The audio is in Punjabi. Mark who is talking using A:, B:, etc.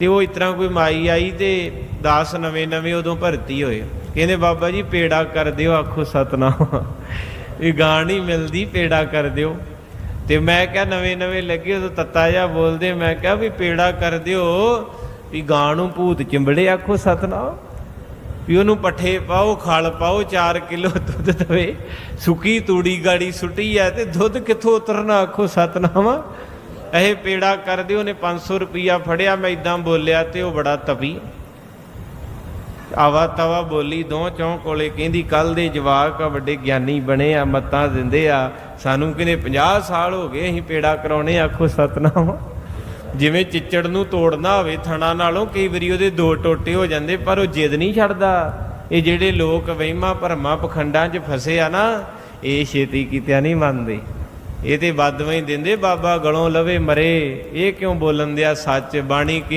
A: ਤੇ ਉਹ ਇਸ ਤਰ੍ਹਾਂ ਕੋਈ ਮਾਈ ਆਈ ਤੇ 10 ਨਵੇਂ ਨਵੇਂ ਉਦੋਂ ਭਰਤੀ ਹੋਏ। ਕਹਿੰਦੇ, ਬਾਬਾ ਜੀ, ਪੇੜਾ ਕਰ ਦਿਓ, ਆਖੋ ਸਤਨਾਮ। ਇਹ ਗਾਣ ਨਹੀਂ ਮਿਲਦੀ, ਪੇੜਾ ਕਰ ਦਿਓ। ਤੇ ਮੈਂ ਕਿਹਾ, ਨਵੇਂ ਨਵੇਂ ਲੱਗੇ, ਉਦੋਂ ਤੱਤਾ ਜਿਹਾ ਬੋਲਦੇ, ਮੈਂ ਕਿਹਾ ਵੀ ਪੇੜਾ ਕਰ ਦਿਓ, ਵੀ ਗਾਂ ਨੂੰ ਭੂਤ ਚਿੰਬੜੇ, ਆਖੋ ਸਤਨਾਮ। ਵੀ ਉਹਨੂੰ ਪੱਠੇ ਪਾਓ, ਖਲ ਪਾਓ 4 ਕਿਲੋ ਦੁੱਧ ਦਵੇ। ਸੁੱਕੀ ਤੂੜੀ ਗਾੜੀ ਸੁੱਟੀ ਐ ਤੇ ਦੁੱਧ ਕਿੱਥੋਂ ਉਤਰਨਾ, ਆਖੋ ਸਤਨਾਮ। ਇਹ ਪੇੜਾ ਕਰਦੇ ਦਿਓ, ਉਹਨੇ 500 ਰੁਪਿਆ ਫੜਿਆ, ਮੈਂ ਇਦਾਂ ਬੋਲਿਆ ਤੇ ਉਹ ਬੜਾ ਤਪੀ ਆਵਾ ਤਵਾ ਬੋਲੀ, ਦੋ ਚੌਂ ਕੋਲੇ ਕਹਿੰਦੀ ਕੱਲ ਦੇ ਜਵਾਕ ਆ, ਵੱਡੇ ਗਿਆਨੀ ਬਣੇ ਆ, ਮੱਤਾਂ ਦਿੰਦੇ ਆ। ਸਾਨੂੰ ਕਹਿੰਦੇ 50 ਸਾਲ ਹੋ ਗਏ, ਅਸੀਂ ਪੇੜਾ ਕਰਾਉਣੇ ਆਖੋ, ਸਤਨਾਮ, ਜਿਵੇਂ ਚਿੱਚੜ ਨੂੰ ਤੋੜਨਾ ਹੋਵੇ, ਥਣਾ ਨਾਲੋਂ ਕਈ ਵਾਰੀ ਉਹਦੇ ਦੋ ਟੋਟੇ ਹੋ ਜਾਂਦੇ, ਪਰ ਉਹ ਜਿੱਦ ਨਹੀਂ ਛੱਡਦਾ। ਇਹ ਜਿਹੜੇ ਲੋਕ ਵਹਿਮਾਂ ਭਰਮਾਂ ਪਖੰਡਾਂ 'ਚ ਫਸੇ ਆ ਨਾ, ਇਹ ਛੇਤੀ ਕੀਤਿਆਂ ਨਹੀਂ ਮੰਨਦੇ। ਇਹ ਤੇ ਬਦਵਾਂ ਹੀ ਦਿੰਦੇ, ਬਾਬਾ ਗਲੋਂ ਲਵੇ ਮਰੇ। ਇਹ ਕਿਉਂ ਬੋਲਣ ਦਿਆ, ਸੱਚ ਬਾਣੀ ਕੀ